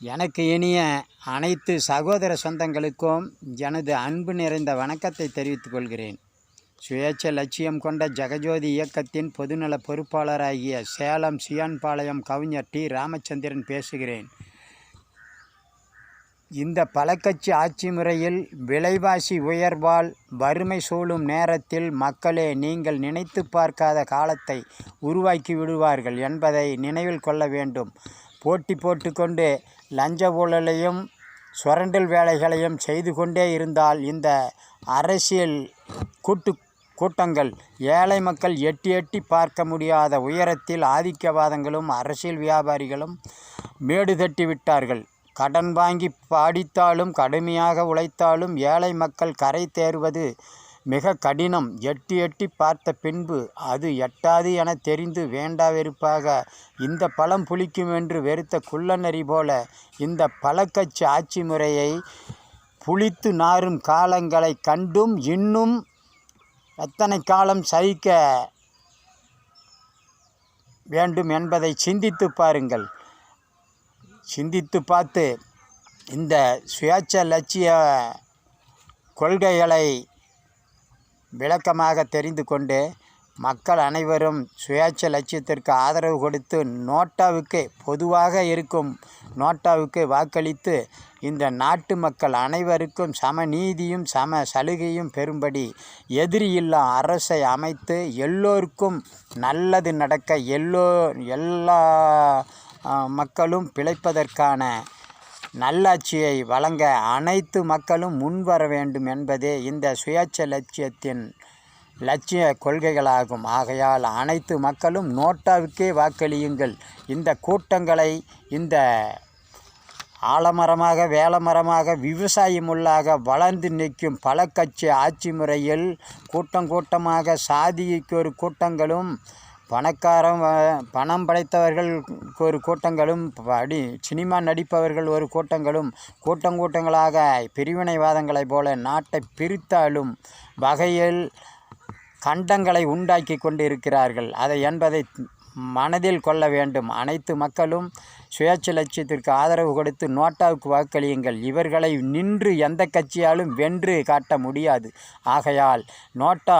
எனக்கு இனிய அனைத்து சகோதர சொந்தங்களுக்கும் எனது அன்பு நிறைந்த வணக்கத்தை தெரிவித்துக் கொள்கிறேன். சுயேட்ச லட்சியம் கொண்ட ஜெகஜோதி இயக்கத்தின் பொதுநல பொறுப்பாளராகிய சேலம் சியான்பாளையம் கவிஞர் டி. ராமச்சந்திரன் பேசுகிறேன். இந்த பலக்கட்சி ஆட்சி முறையில் விலைவாசி உயர்வால் வறுமை சூழும் நேரத்தில் மக்களே நீங்கள் நினைத்து பார்க்காத காலத்தை உருவாக்கி விடுவார்கள் என்பதை நினைவில் கொள்ள வேண்டும். போட்டி போட்டுக்கொண்டு லஞ்ச ஊழலையும் சுரண்டல் வேலைகளையும் செய்து கொண்டே இருந்தால் இந்த அரசியல் கூட்டு கூட்டங்கள் ஏழை மக்கள் எட்டி எட்டி பார்க்க முடியாத உயரத்தில் ஆதிக்கவாதங்களும் அரசியல் வியாபாரிகளும் மேடு தட்டி விட்டார்கள். கடன் வாங்கி படித்தாலும் கடுமையாக உழைத்தாலும் ஏழை மக்கள் கரை தேர்வது மிக கடினம். எட்டி எட்டி பார்த்த பின்பு அது எட்டாது என தெரிந்து வேண்டா வெறுப்பாக இந்த பழம் புளிக்கும் என்று வெறுத்த குள்ளநரி போல இந்த பழக்கட்சி ஆட்சி முறையை புளித்து நாறும் காலங்களை கண்டும் இன்னும் எத்தனை காலம் சகிக்க வேண்டும் என்பதை சிந்தித்து பாருங்கள். சிந்தித்து பார்த்து இந்த சுயேட்சை லட்சிய கொள்கைகளை விளக்கமாக தெரிந்து கொண்டு மக்கள் அனைவரும் சுயேட்சை லட்சியத்திற்கு ஆதரவு கொடுத்து நோட்டாவுக்கு பொதுவாக இருக்கும் நோட்டாவுக்கு வாக்களித்து இந்த நாட்டு மக்கள் அனைவருக்கும் சம நீதியும் சம சலுகையும் பெறும்படி எதிரியில்லா அரசை அமைத்து எல்லோருக்கும் நல்லது நடக்க எல்லோ எல்லா மக்களும் பிழைப்பதற்கான நல்லாட்சியை வழங்க அனைத்து மக்களும் முன்வர வேண்டும் என்பதே இந்த சுயேட்ச லட்சியத்தின் லட்சிய கொள்கைகளாகும். ஆகையால் அனைத்து மக்களும் நோட்டாவுக்கே வாக்களியுங்கள். இந்த கூட்டங்களை இந்த ஆலமரமாக வேலமரமாக விவசாய முள்ளாக வளர்ந்து நிற்கும் பல கட்சி ஆட்சி முறையில் கூட்டம் கூட்டமாக சாதிக்கு ஒரு கூட்டங்களும் பணக்காரம் பணம் படைத்தவர்களுக்கு ஒரு கூட்டங்களும் படி சினிமா நடிப்பவர்கள் ஒரு கூட்டங்களும் கூட்டம் கூட்டங்களாக பிரிவினைவாதங்களைப் போல நாட்டை பிரித்தாலும் வகையில் கண்டங்களை உண்டாக்கி கொண்டு இருக்கிறார்கள் அதை என்பதை மனதில் கொள்ள வேண்டும். அனைத்து மக்களும் சுயேட்சை லட்சியத்திற்கு ஆதரவு கொடுத்து நோட்டாவுக்கு வாக்களியுங்கள். இவர்களை நின்று எந்த கட்சியாலும் வென்று காட்ட முடியாது. ஆகையால் நோட்டா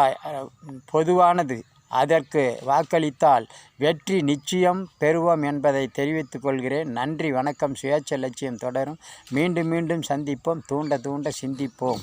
பொதுவானது. அதற்கு வாக்களித்தால் வெற்றி நிச்சயம் பெறுவோம் என்பதை தெரிவித்துக் கொள்கிறேன். நன்றி வணக்கம். சுயேட்சை லட்சியம் தொடரும். மீண்டும் மீண்டும் சந்திப்போம். தூண்ட தூண்ட சிந்திப்போம்.